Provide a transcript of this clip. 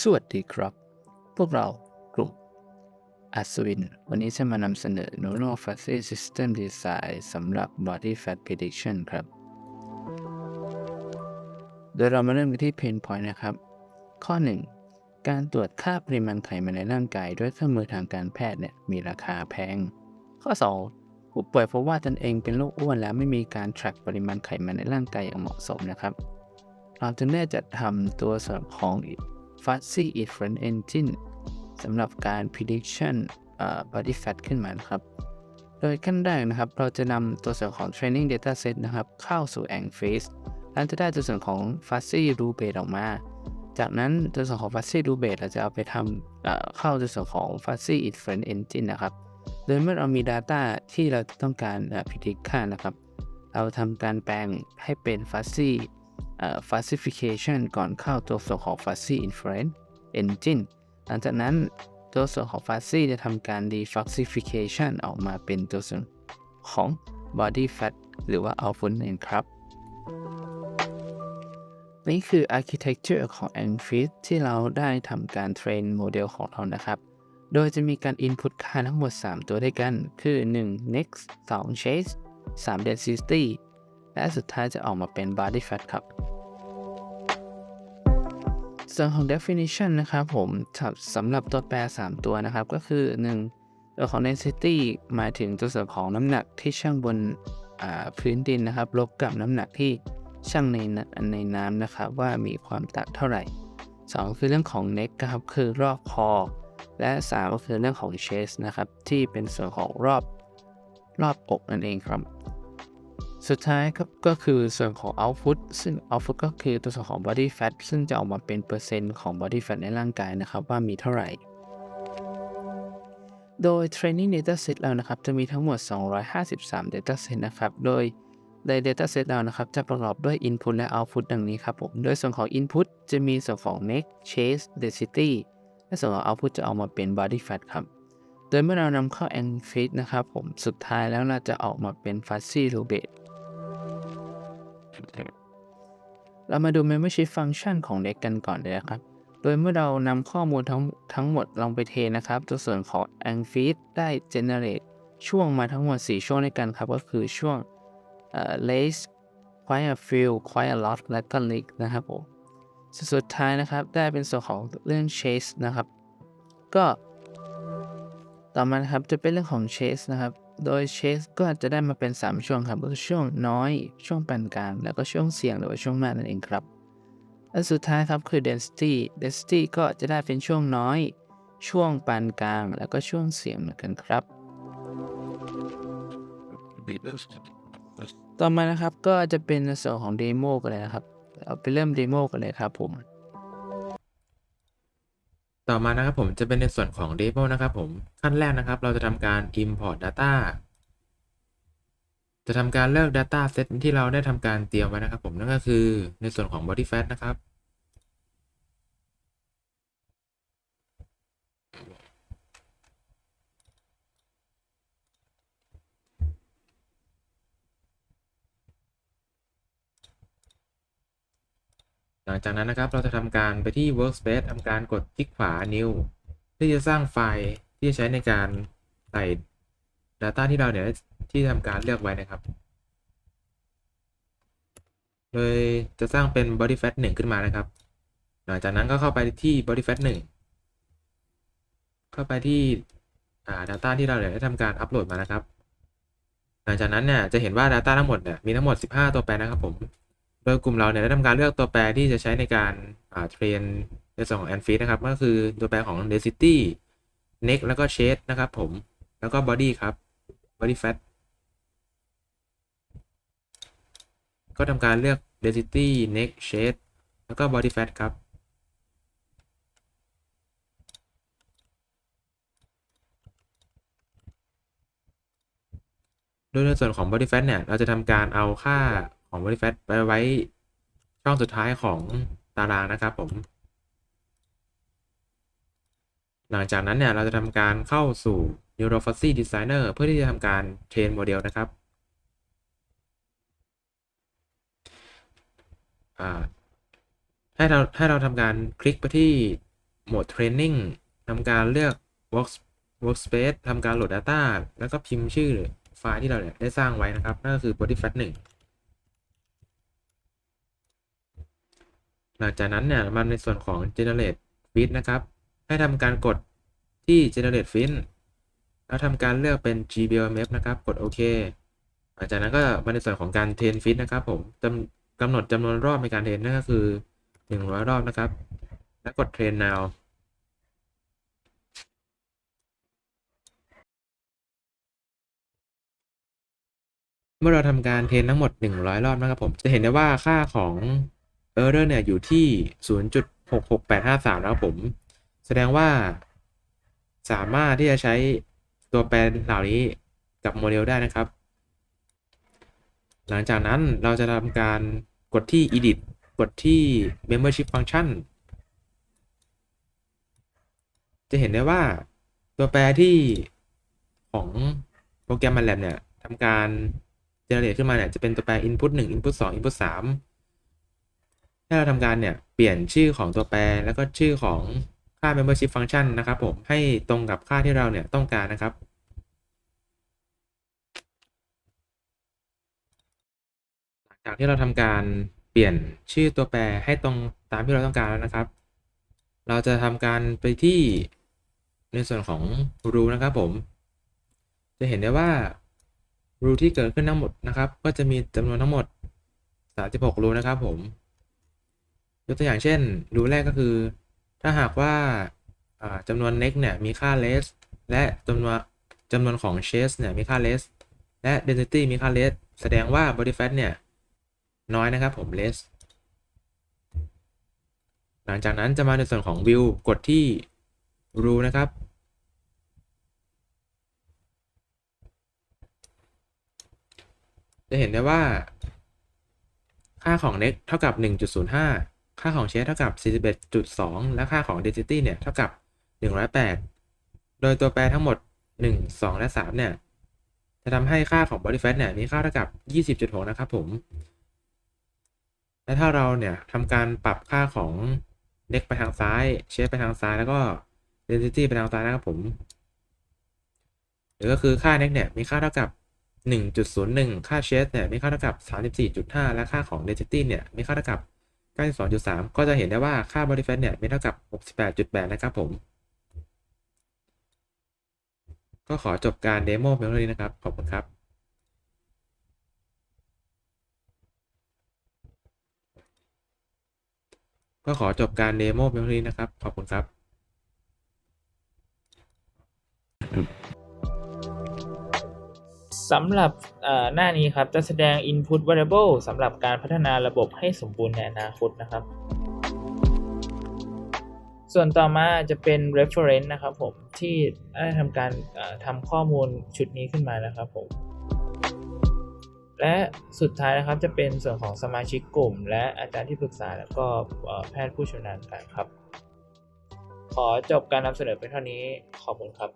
สวัสดีครับ พวกเรากลุ่มอัศวิน วันนี้จะมานำเสนอ Neural Fuzzy System Design สำหรับ Body Fat Prediction ครับ โดยเรามาเริ่มกันที่ Pain Point นะครับ ข้อ 1 การตรวจค่าปริมาณไขมันในร่างกาย ด้วยเครื่องมือทางการแพทย์เนี่ยมีราคาแพง ข้อ 2 ผู้ป่วยพบว่าตนเองเป็นโรคอ้วนแล้วไม่มีการ track ปริมาณไขมันในร่างกายอย่างเหมาะสมนะครับ เราจึงได้จัดทำตัวสำหรับของ Fuzzy Inference Engine สำหรับการ prediction body fat ขึ้นมานะครับ โดยขั้นแรกนะครับ เราจะนำตัวส่วนของ training data set นะครับ เข้าสู่ Ang Face แล้วจะได้ตัวส่วนของ fuzzy rule base ออกมา จากนั้นตัวส่วนของ fuzzy rule base เราจะเอาไปทำเข้าตัวส่วนของ Fuzzy Inference Engine นะครับ โดยเมื่อเรามี Data ที่เราต้องการ predict ค่านะครับ เราทำการแปลงให้เป็น fuzzy falsification ก่อนเข้าตัวส่วนของ fuzzy inference engine หลังจากนั้นตัวส่วนของ fuzzy จะทำการ defalsification ออกมาเป็นตัวส่วนของ body fat หรือว่า output นั่นเองครับ นี่คือ architecture ของ Enfit ที่เราได้ทำการเทรนโมเดลของเรานะครับ โดยจะมีการ input ค่าทั้งหมด 3 ตัวด้วยกัน คือ 1 next 2 chase 3 density และสุดท้ายจะออกมาเป็น body fat ครับ ส่วนของ definition นะครับผมสำหรับตัวแปร 3 ตัวนะครับ ก็คือ 1 ตัวของ density หมายถึงตัวส่วนของน้ำหนักที่ช่างบนพื้นดินนะครับลบกับน้ำหนักที่ช่างในในน้ำนะครับ ว่ามีความต่างเท่าไหร่ 2 คือเรื่องของ neck ครับคือรอบคอและ 3 ก็คือเรื่องของ chest นะครับ ที่เป็นส่วนของรอบรอบอกนั่นเองครับ สุดท้ายครับก็คือส่วนของ output ซึ่ง output ก็คือตัวส่วนของ body fat ซึ่งจะออกมาเป็นเปอร์เซ็นต์ของ body fat ในร่างกายนะครับ ว่ามีเท่าไหร่ โดย training data set เรานะครับ จะมีทั้งหมด 253 data set นะครับ โดยใน data set เรานะครับ จะประกอบด้วย input และ output ดังนี้ครับผม โดยส่วนของ input จะมีส่วนของ neck chase density และส่วนของ output จะออกมาเป็น body fat ครับโดยเมื่อเรานำเข้า and fit นะครับผมสุดท้ายแล้วเราจะออกมาเป็น fuzzy rule เรามาดู membership function ของ Deck กันก่อนเลยนะครับ โดยเมื่อเรานำข้อมูลทั้งทั้งหมดลงไปเทนะครับ ตัวส่วนของ a n g f e e d ได้ generate ช่วงมาทั้งหมด 4 ช่วงด้วยกันครับ ก็คือช่วงเอ่อ lace quiet fill quiet lock และก็ leak นะครับผมสุดท้ายนะครับ ได้เป็นส่วนของเรื่อง chase นะครับ ก็ต่อมานะครับจะเป็นเรื่องของ chase นะครับ โดยเชสก็จะได้มาเป็น 3 ช่วงครับก็คือช่วงน้อย ช่วงปานกลาง แล้วก็ช่วงเสี่ยงหรือว่าช่วงมากนั่นเองครับและสุดท้ายครับคือ density density ก็จะได้เป็นช่วงน้อย ช่วงปานกลาง แล้วก็ช่วงเสี่ยงเหมือนกันครับ ต่อมานะครับก็จะเป็นส่วนของเดโมกันเลยนะครับ เอาไปเริ่มเดโมกันเลยครับผม ต่อมานะครับผมจะเป็นในส่วนของ Demo นะครับผมขั้นแรกนะครับ เราจะทำการ Import Data จะทำการเลือก Data Set ที่เราได้ทำการเตรียมไว้นะครับผมนั่นก็คือในส่วนของ Body Fat นะครับ หลังจากนั้นนะครับเราจะทำการไปที่ Workspace ทำการกดคลิกขวา New ที่จะสร้างไฟล์ที่จะใช้ในการใส่ Data ที่เราเนี่ยที่ทำการเลือกไว้นะครับ โดยจะสร้างเป็น body fat 1 ขึ้นมานะครับ หลังจากนั้นก็เข้าไปที่ body fat 1 เข้าไปที่ data ที่เราเนี่ยได้ทำการอัปโหลดมานะครับ หลังจากนั้นเนี่ยจะเห็นว่า data ทั้งหมดเนี่ยมีทั้งหมด 15 ตัวแปรนะครับผม โดยกลุ่มเราเนี่ยได้ทำการเลือกตัวแปรที่จะใช้ในการเทรนในส่วนของ a n f e e d นะครับ ก็คือตัวแปรของ density neck แล้วก็ shade นะครับผม แล้วก็ body ครับ body fat ก็ทำการเลือก density neck shade แล้วก็ body fat ครับ โดยในส่วนของ body fat เนี่ย เราจะทำการเอาค่า ของ body fat ไปไว้ช่องสุดท้ายของตารางนะครับผม หลังจากนั้นเนี่ยเราจะทำการเข้าสู่ Neural Fuzzy Designer เพื่อที่จะทำการเทรนโมเดลนะครับให้เราให้เราทำการคลิกไปที่โหมด Training ทำการเลือก Work Workspace ทำการโหลด Data แล้วก็พิมพ์ชื่อไฟล์ที่เราเนี่ยได้สร้างไว้นะครับ นั่นก็คือ Bodyfat 1 หลังจากนั้นเนี่ยมาในส่วนของ generate feed นะครับ ให้ทำการกดที่ generate feed แล้วทำการเลือกเป็น gbmf นะครับ กดโอเคหลังจากนั้นก็มาในส่วนของการ train feed นะครับผมกำหนดจำนวนรอบในการเทรนนั่นก็คือ 100 รอบนะครับ แล้วกด train now เมื่อเราทำการเทรนทั้งหมด 100 รอบนะครับผม จะเห็นได้ว่าค่าของ error เนี่ยอยู่ที่ 0.66853 นะครับผม แสดงว่าสามารถที่จะใช้ตัวแปรเหล่านี้กับโมเดลได้นะครับ หลังจากนั้นเราจะทำการกดที่ edit กดที่ membership function จะเห็นได้ว่าตัวแปรที่ของโปรแกรม MATLAB เนี่ยทำการ generate ขึ้นมาเนี่ยจะเป็นตัวแปร input 1 input 2 input 3 ให้เราทำการเนี่ยเปลี่ยนชื่อของตัวแปร แล้วก็ชื่อของค่า membership function นะครับผมให้ตรงกับค่าที่เราเนี่ยต้องการนะครับหลังจากที่เราทำการเปลี่ยนชื่อตัวแปรให้ตรงตามที่เราต้องการแล้วนะครับ เราจะทำการไปที่ในส่วนของ rule นะครับผม จะเห็นได้ว่า rule ที่เกิดขึ้นทั้งหมดนะครับ ก็จะมีจำนวนทั้งหมด 36 rule นะครับผม ยกตัวอย่างเช่น rule แรกก็คือ ถ้าหากว่าอ่าจำนวน next เนี่ยมีค่า less และจำนวนจำนวนของ chase เนี่ยมีค่า less และ density มีค่า less แสดงว่า body fat เนี่ย น้อยนะครับผม less หลังจากนั้นจะมาในส่วนของ view กดที่ rule นะครับ จะเห็นได้ว่าค่าของ next เท่ากับ 1.05 ค่าของ chase เท่ากับ 41.2 และค่าของ density เนี่ยเท่ากับ 108 โดยตัวแปรทั้งหมด 1 2 และ 3 เนี่ย จะทำให้ค่าของ body fat เนี่ยมีค่าเท่ากับ 20.6 นะครับผม และถ้าเราเนี่ยทำการปรับค่าของ next ไปทางซ้าย chase ไปทางซ้าย แล้วก็ density ไปทางซ้ายนะครับผม หรือก็คือค่า next เนี่ยมีค่าเท่ากับ1.01 ค่า chase เนี่ยมีค่าเท่ากับ 34.5 และค่าของ density เนี่ยมีค่าเท่ากับ 92.3 ก็จะเห็นได้ว่าค่า body fat เนี่ยมีเท่ากับ 68.8 นะครับผม ก็ขอจบการเดโมเพียงเท่านี้นะครับ ขอบคุณครับก็ขอจบการเดโมเพียงเท่านี้นะครับ ขอบคุณครับ สำหรับหน้านี้ครับจะแสดง input variable สำหรับการพัฒนาระบบให้สมบูรณ์ในอนาคตนะครับ ส่วนต่อมาจะเป็น reference นะครับผมที่ได้ทำการทำข้อมูลชุดนี้ขึ้นมานะครับผมและสุดท้ายนะครับจะเป็นส่วนของสมาชิกกลุ่ม และอาจารย์ที่ปรึกษาแล้วก็แพทย์ผู้ชำนาญการครับ ขอจบการนำเสนอเพียงเท่านี้ขอบคุณครับ